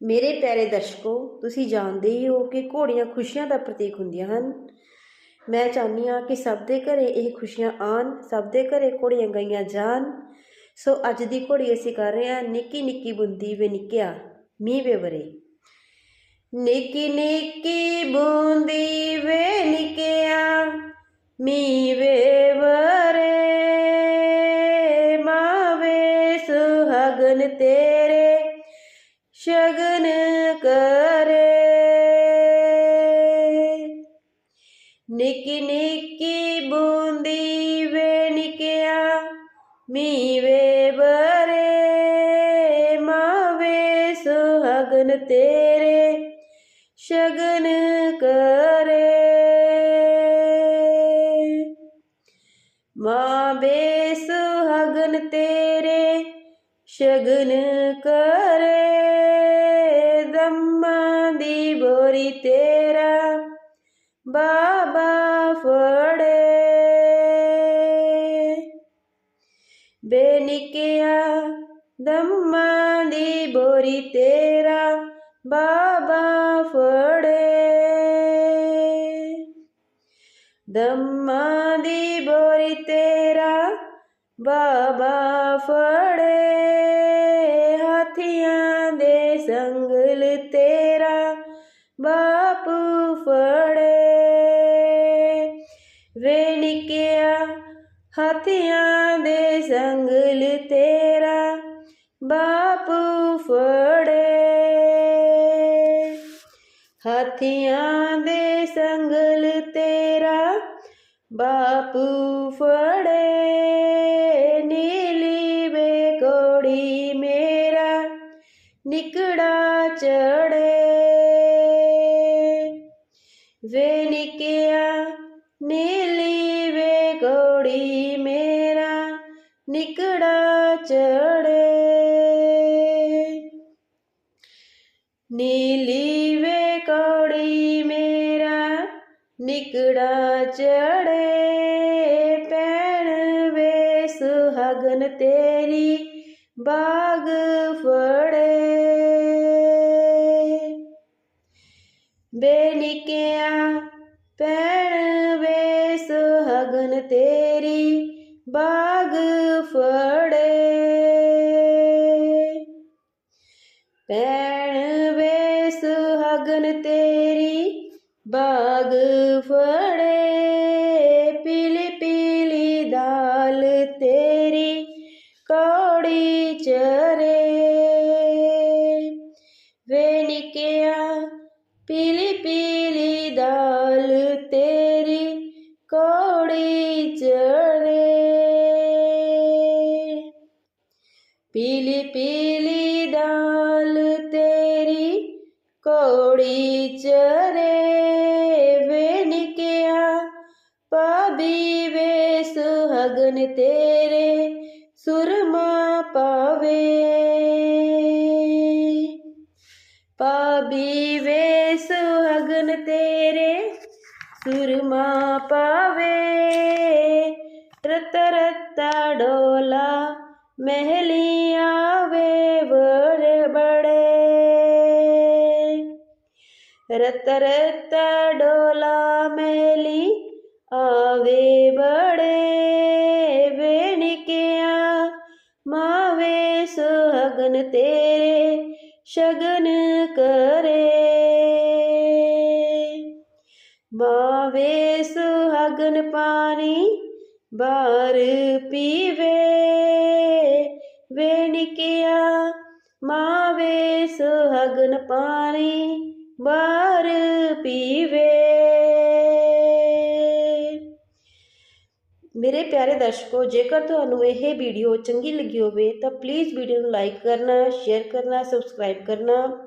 ਮੇਰੇ ਪਿਆਰੇ ਦਰਸ਼ਕੋ ਤੁਸੀਂ ਜਾਣਦੇ ਹੀ ਹੋ ਕਿ ਘੋੜੀਆਂ ਖੁਸ਼ੀਆਂ ਦਾ ਪ੍ਰਤੀਕ ਹੁੰਦੀਆਂ ਹਨ ਮੈਂ ਚਾਹੁੰਦੀ ਹਾਂ ਕਿ ਸਭ ਦੇ ਘਰੇ ਇਹ ਖੁਸ਼ੀਆਂ ਆਣ ਸਭ ਦੇ ਘਰੇ ਘੋੜੀਆਂ ਗਾਈਆਂ ਜਾਣ ਸੋ ਅੱਜ ਦੀ ਘੋੜੀ ਅਸੀਂ ਕਰ ਰਹੇ ਹਾਂ ਨਿੱਕੀ ਨਿੱਕੀ ਬੁੰਦੀ ਵੇ ਨਿੱਕਿਆ ਮੀਂਹ ਵੇ ਵਰੇ ਨਿੱਕੀ ਨਿੱਕੀ ਬੂੰਦੀ ਵੇ ਨਿੱਕਿਆ ਮੀਂਹ ਵੇ ਵਰੇ ਮਾਵੇ ਸੁਹਾਗਨ ਤੇਰੇ शगन करे। निकी निकी बूंदी वे निकया, मीवे बरे। मावे सुहगन तेरे, शगन करे। मावे सुहगन तेरे, शगन कर। ਬਾਬਾ ਫੜੇ। ਬੇਨਿਕਿਆ ਦੰਮਾਂ ਦੀ ਬੋਰੀ ਤੇਰਾ ਬਾਬਾ ਫੜੇ। ਦੰਮਾਂ ਦੀ ਬੋਰੀ ਤੇਰਾ ਬਾਬਾ ਫੜੇ। वेलिकया हथियाँ दे संगल तेरा, बापू फड़े। हथियाँ दे संगल तेरा, बापू फड़े। नीली बे बेकोड़ी मेरा, निकड़ा चढ़े। वे निकिया नीली वे गोड़ी मेरा निकड़ा चढ़े। नीली वे कौड़ी मेरा निकड़ा चढ़े। पैण वे सुहागन तेरी बाग फड़े। बेनिकिया पेड़ वे सुहगन तेरी बाग फड़े। पेड़ वे सुहगन तेरी बाग फड़े। ਕੌੜੀ ਚਰੇ ਪੀਲੀ ਪੀਲੀ ਦਾਲ ਤੇਰੀ ਕੌੜੀ ਚਰੇ ਵੇ ਨਿਕਿਆ ਪਾਬੀ ਵੇ ਸੁਹਗਨ ਤੇਰੇ ਸੁਰਮਾ ਪਾਵੇ ਪਾਬੀ ਵੇ ਸੁਹਗਨ ਤੇਰੇ ਸੁਰਮਾ महलिया वे बड़े बड़े। रत रत डोला मैली आवे बड़े। वेणिकिया मावे सुहगन तेरे, शगन करे। मावे सुहगन पानी, बार पीवे। ਪੀਵੇ ਵੇ ਨਿਕਿਆ ਮਾਵੇ ਸੁਹਾਗਨ ਪਾਣੀ ਬਾਰ ਪੀਵੇ ਮੇਰੇ ਪਿਆਰੇ ਦਰਸ਼ਕੋ ਜੇਕਰ ਤੁਹਾਨੂੰ ਇਹ ਵੀਡੀਓ ਚੰਗੀ ਲੱਗੀ ਹੋਵੇ ਤਾਂ ਪਲੀਜ਼ ਵੀਡੀਓ ਨੂੰ ਲਾਈਕ ਕਰਨਾ ਸ਼ੇਅਰ ਕਰਨਾ ਸਬਸਕ੍ਰਾਈਬ ਕਰਨਾ